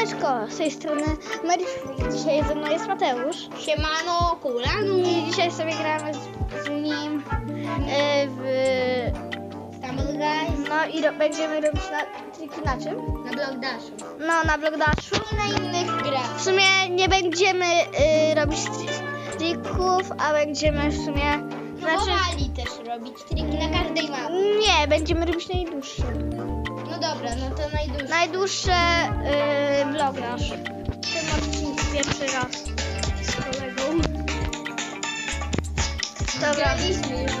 Siemaneczko, z tej strony Maryś. Dzisiaj ze mną jest Mateusz. Siemano, kulanu. I dzisiaj sobie gramy z, z nim e, w... Stumble Guys No i ro, będziemy robić na, triki na czym? na Block Dashu. No, na Blockdashu. I na innych grach. W sumie nie będziemy y, robić tri- trików, a będziemy w sumie... Próbowali też robić triki na każdej mapie. nie, będziemy robić najdłuższe. Dobra, no to najdłużej. Najdłuższe y, Blockdash. W tym odcinku pierwszy raz z kolegą. Dobra. Graliśmy już.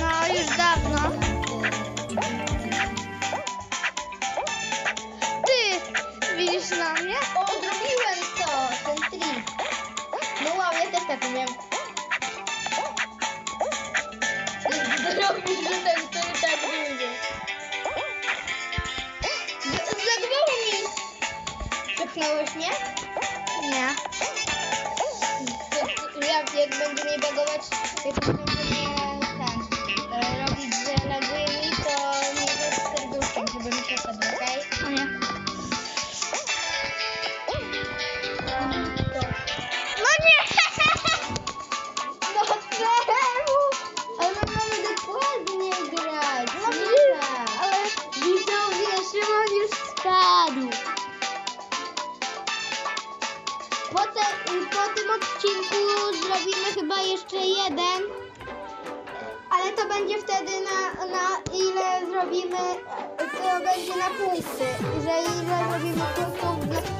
No, już dawno. Ty, widzisz na mnie? O, zrobiłem to, ten trik. No wow, ja też tak umiem. Zrobisz, że tak Przepchnąłeś mnie? Nie. Jak, jak będzie mnie bagować, jak będzie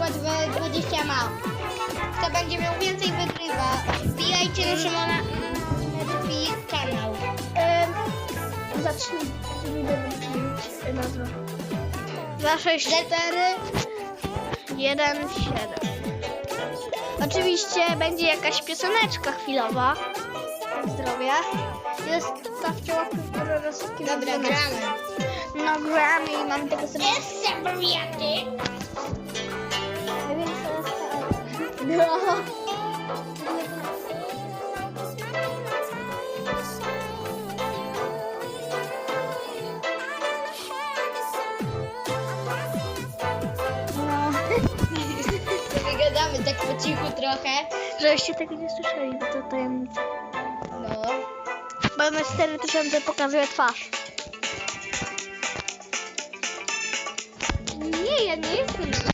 przykład we 20 ma. Kto będzie miał więcej wygrywa. Wbijajcie do Szymona na kanał. Ym, zacznij. Nazwę. 2, 6, 4, 1, 7. Oczywiście będzie jakaś pioseneczka chwilowa. Zdrowie. Jest stawcie łapkę w górę oraz Dobra, gramy. No gramy i mam tego sobie... No. Sobie gadamy tak po cichu trochę. Żebyście tego nie słyszeli, bo to tajemnica. No. Na 4000 pokazuje twarz. Nie, ja nie jestem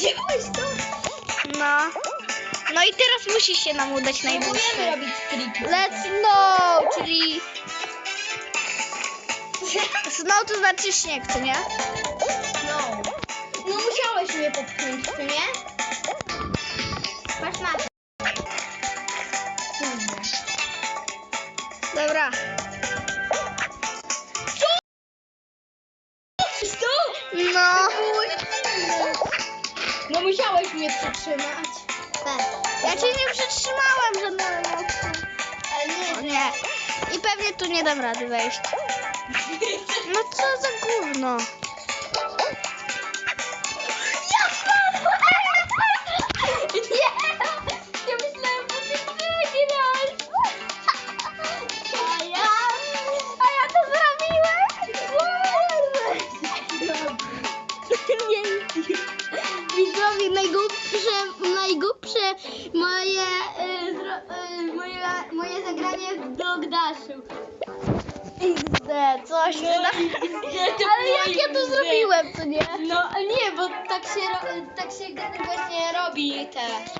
co wziąłeś to? No. No i teraz musi się nam udać najdłuższy. Próbujemy robić triki. Let's know, czyli snow to znaczy śnieg, co nie? No. No musiałeś mnie popchnąć, czy nie? Patrz na to. Żadną emocją. Ale O nie. I pewnie tu nie dam rady wejść. No co za gówno. XD, coś ty na... Ale jak ja to zrobiłem, to nie? No a nie, bo tak się, ro- tak się właśnie robi teraz.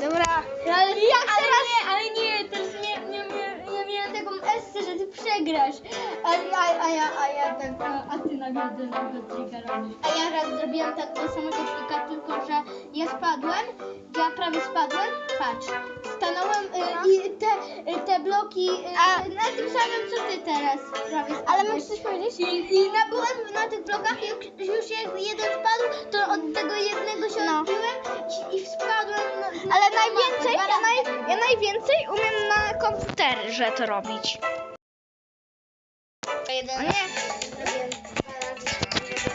Dobra. Ale jak przegrasz. A, a, a ja, a ja tak, a, a ty nagle trika robisz. A ja raz zrobiłam tak to samo trika, tylko że ja spadłem, ja prawie spadłem, patrz. Stanąłem y, i te, y, te bloki y, A- na tym samym co ty teraz prawie spadłeś. Ale możesz coś powiedzieć? I, i na, byłem na tych blokach, jak już jak jeden spadł, to od tego jednego się No. odbiłem i, i spadłem na, na Ale na najwięcej, ja, naj, ja najwięcej umiem na komputerze to robić. Jeden O nie. zrobiłem dwa razy, żeby-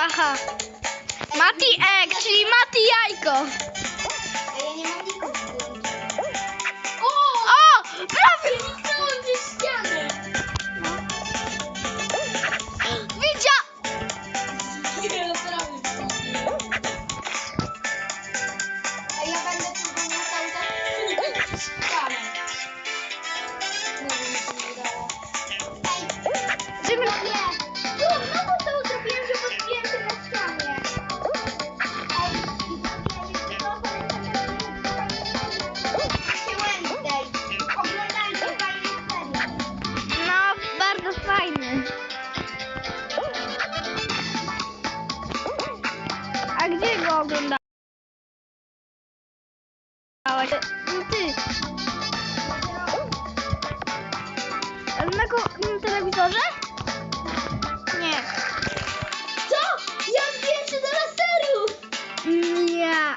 Aha. Mati Egg, czyli Mati Jajko. A ja nie mam nikogo. O! Prawie! Zniknąłem ze ściany.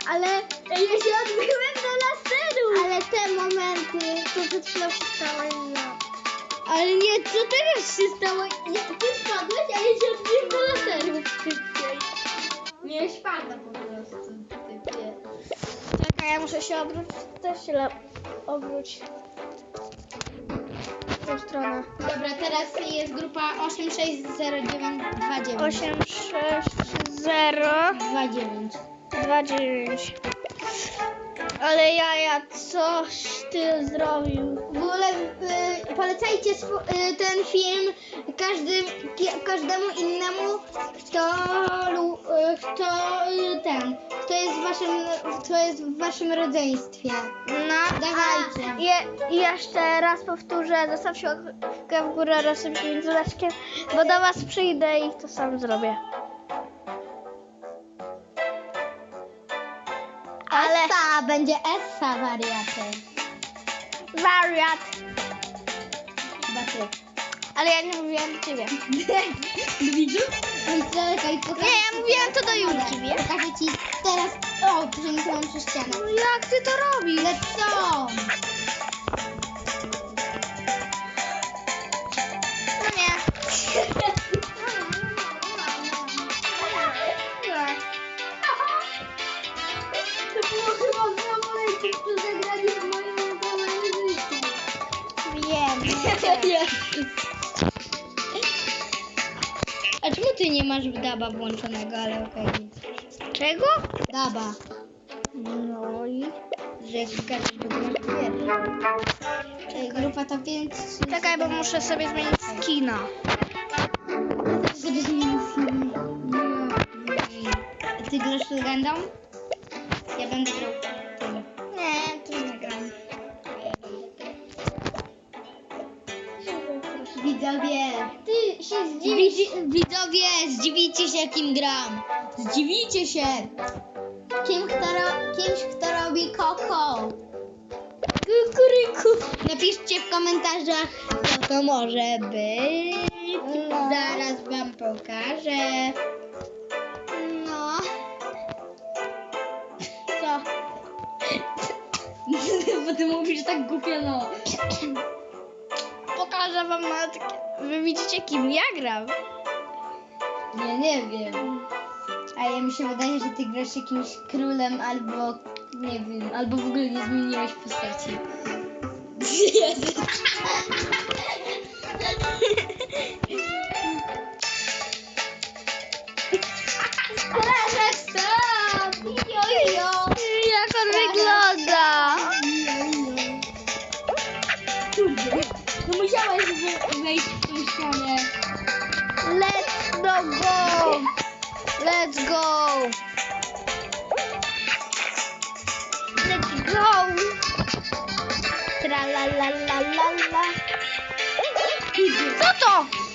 Ale... Ja się odbiłem do laseru! Ale te momenty, to chwilą się stało inne. Ale nie, co teraz się stało? Ja, ty spadłeś, a ja się odbiłem do laseru szybciej. Miałeś pada po prostu, typie. Czekaj, ja muszę się obrócić. Też się le- obróć. W tą stronę. Dobra, teraz jest grupa 860929. 8, 6, 0, 29. 2, 9. Ale ja, ja coś ty zrobił. W ogóle y, polecajcie y, ten film każdy, ki- każdemu innemu, kto, lu- y, kto y, ten, kto jest w waszym, kto jest w waszym rodzeństwie. No, Dawajcie. a je, jeszcze raz powtórzę, zostawcie łapkę w górę oraz z dzwoneczkiem, bo do was przyjdę i to sam zrobię. Essa, będzie Essa wariaty. wariat. Chyba ty. Ale ja nie mówiłam do ciebie. Do widzów? Czekaj, pokażę Nie, ja ci mówiłam teraz to do wodę. Julki, wiesz? Pokażę ci teraz, o, przeniknąłem przez ścianę. No jak ty to robisz? Ale co? A czemu ty nie masz daba włączonego, ale okej. Czego? Daba. No i... Że masz pierwszy. Ej, grupa to więc... Czekaj, bo muszę sobie zmienić skina. Żeby zmienił film. A ty grasz legendą? Ja będę grał Widzowie, zdziwicie się kim gram. Zdziwicie się. Kim kto ro- kimś, kto robi koko. Kukuryku. Napiszcie w komentarzach, co to może być. Zaraz wam pokażę. No. Co? Bo ty mówisz tak głupio, no. Pokażę wam takie... Wy widzicie kim ja gram. Ja nie wiem. Ale mi się wydaje, że ty grasz jakimś królem albo nie wiem, albo w ogóle nie zmieniłeś postaci. Proszę stop! Jojo! Jak on wygląda? No musiałeś wy- wejść w tą ścianę. Go! Let's go! Let's go! Tra la la la la la. Co to?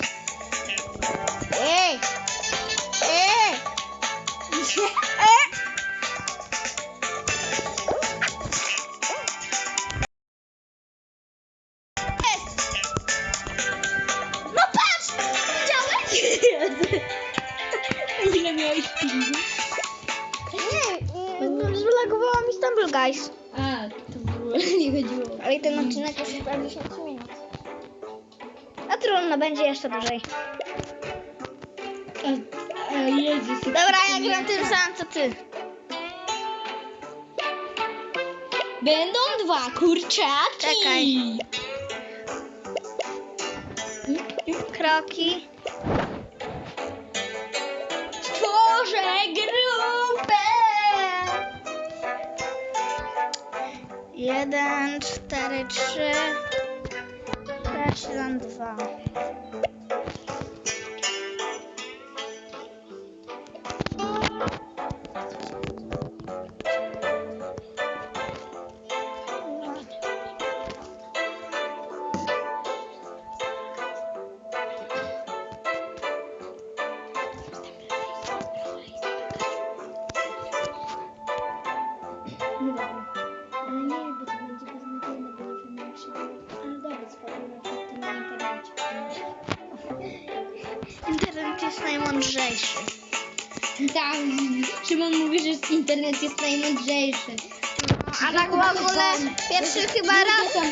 Jezus. Dobra, ja gram tym samym co ty. Będą dwa kurczaki. Czekaj. Kroki. Stworzę grupę. Jeden, cztery, trzy. Siedem, dwa. Jest najmądrzejszy. Tak, Szymon mówi, że internet jest najmądrzejszy. A tak w ogóle pierwszy chyba raz.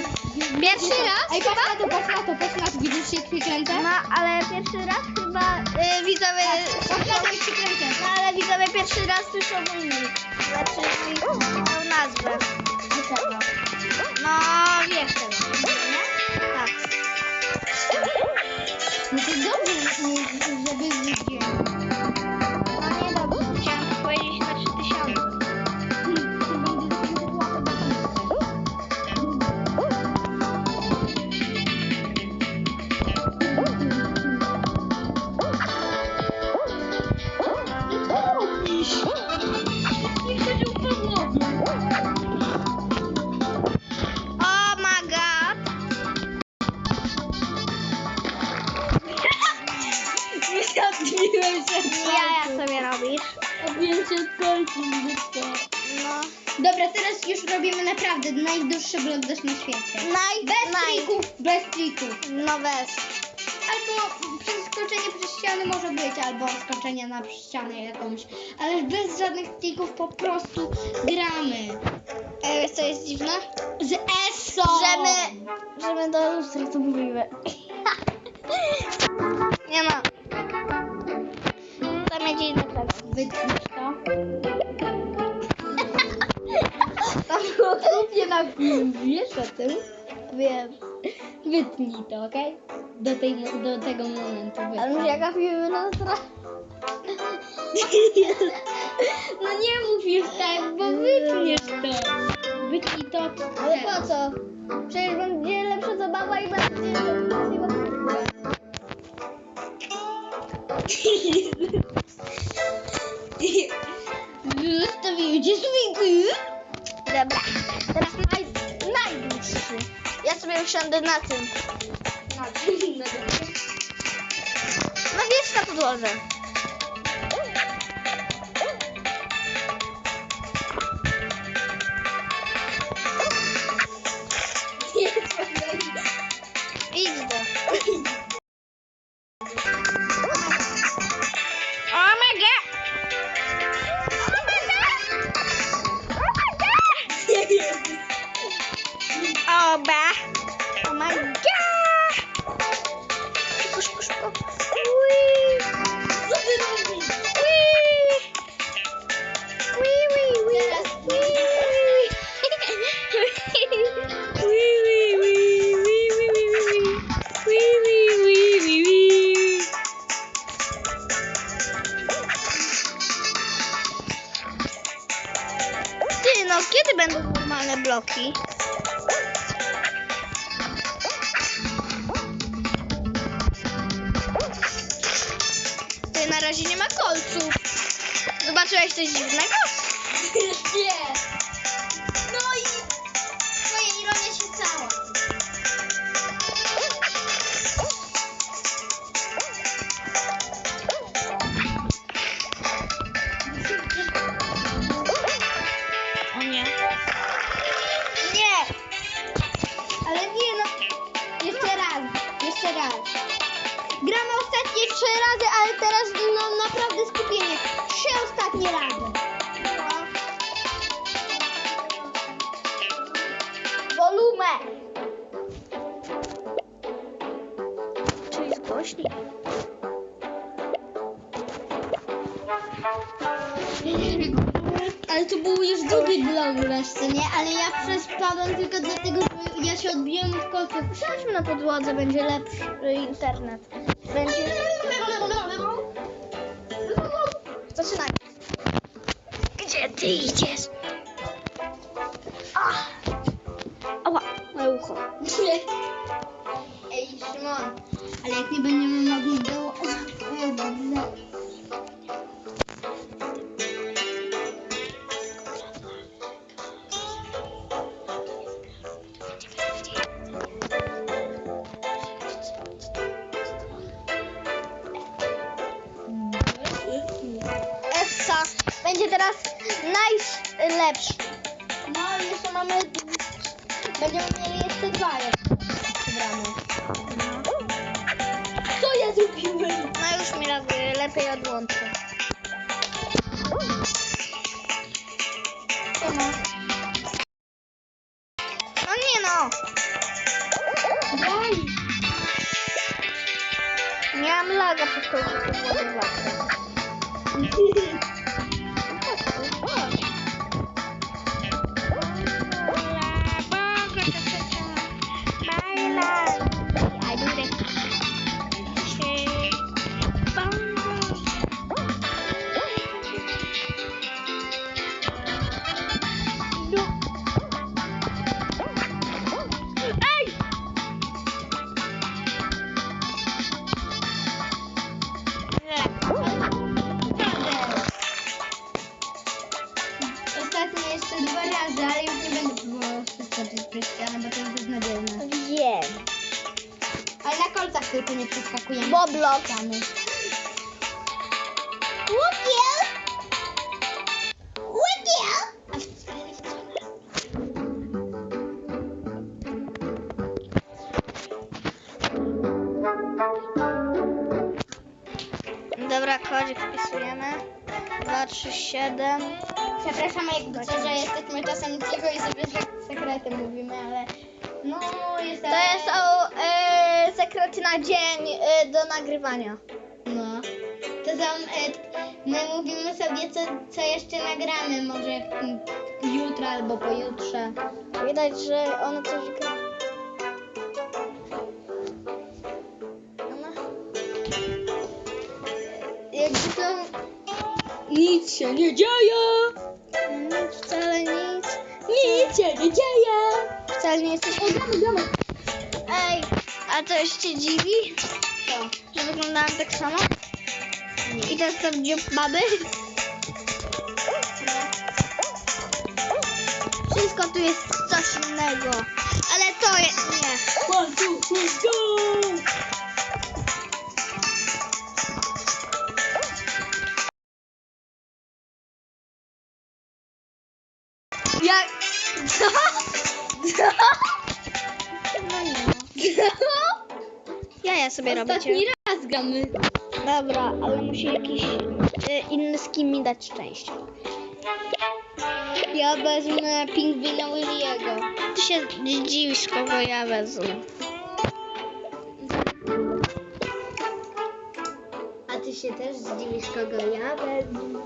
Pierwszy raz Ej, patrz na to, patrz na to, patrz na to, widzisz się kręcę? No, ale pierwszy raz chyba y, widzowie. Patrz na to, jak się kręcę. No, ale widzowie pierwszy raz słyszą mój nick. Znaczy nazwę. No, wiesz tego? Tak. No to dobrze, żeby widzieć. Dobra, teraz już robimy naprawdę najdłuższy blok na świecie. Naj, Bez naj. trików, bez trików. No bez. Albo przeskoczenie przez ściany może być, albo skoczenie na ścianę jakąś. Ale bez żadnych trików po prostu gramy. E, wiesz co jest dziwne? Z ESO! Że my, że my do lustra to mówimy. Nie no. Tam jedzie inny. Wytniesz to. Było kupię na film, wiesz o tym? Wiem. Wytnij to, okej? Do, tej, do tego momentu Ale wytnij. my jak gapimy lustra. No nie mów już tak, bo wytniesz to. Wytnij to. Ale po co? Przecież będzie lepsza zabawa i będzie Zostawiłem cię swinki. Dobra. Ja sobie usiądę na tym. No wiesz na podłodze. Ty, na razie nie ma kolców. Zobaczyłeś coś dziwnego? Nie. Gramy ostatnie trzy razy, ale teraz no naprawdę skupienie. Trzy ostatnie razy. Wolumę! Czyli zgłośnij. Ale to był już drugi blok wreszcie, nie? Ale ja przespadłem tylko dlatego, że ja się odbiłem od kotów. Usiądźmy na podłodze, będzie lepszy internet. Będzie... Zaczynaj. Gdzie ty idziesz? Ach. Ała, moje ucho. Ej, Szymon, ale jak nie będziemy mogli do... T2 jest. Co ja zrobiłem? No już mi lepiej odłączę. 2, 3, 7. Przepraszam jakby co, że jesteśmy czasem cicho i sobie sek- sekretem mówimy, ale no jest To jest o, e, sekrety na dzień e, do nagrywania. No. To są, e, my mówimy sobie co, co jeszcze nagramy, może jutro albo pojutrze. Widać, że ono coś gra. Ona... Jakby to nic się nie dzieje, Nic, wcale nic. nic się nie dzieje. Wcale nie jesteś... Gramy, gramy. Ej, a to już cię dziwi? Co? Że wyglądałam tak samo? I teraz to dziób baby? Wszystko tu jest coś innego. Ale to jest nie. One, two, three, go! Jak... Jaja sobie robicie. Ostatni raz gramy. Dobra, ale musi jakiś y, inny skin mi dać szczęście. Ja wezmę pingwina Williego. Ty się dziwisz, kogo ja wezmę. A ty się też zdziwisz, kogo ja wezmę.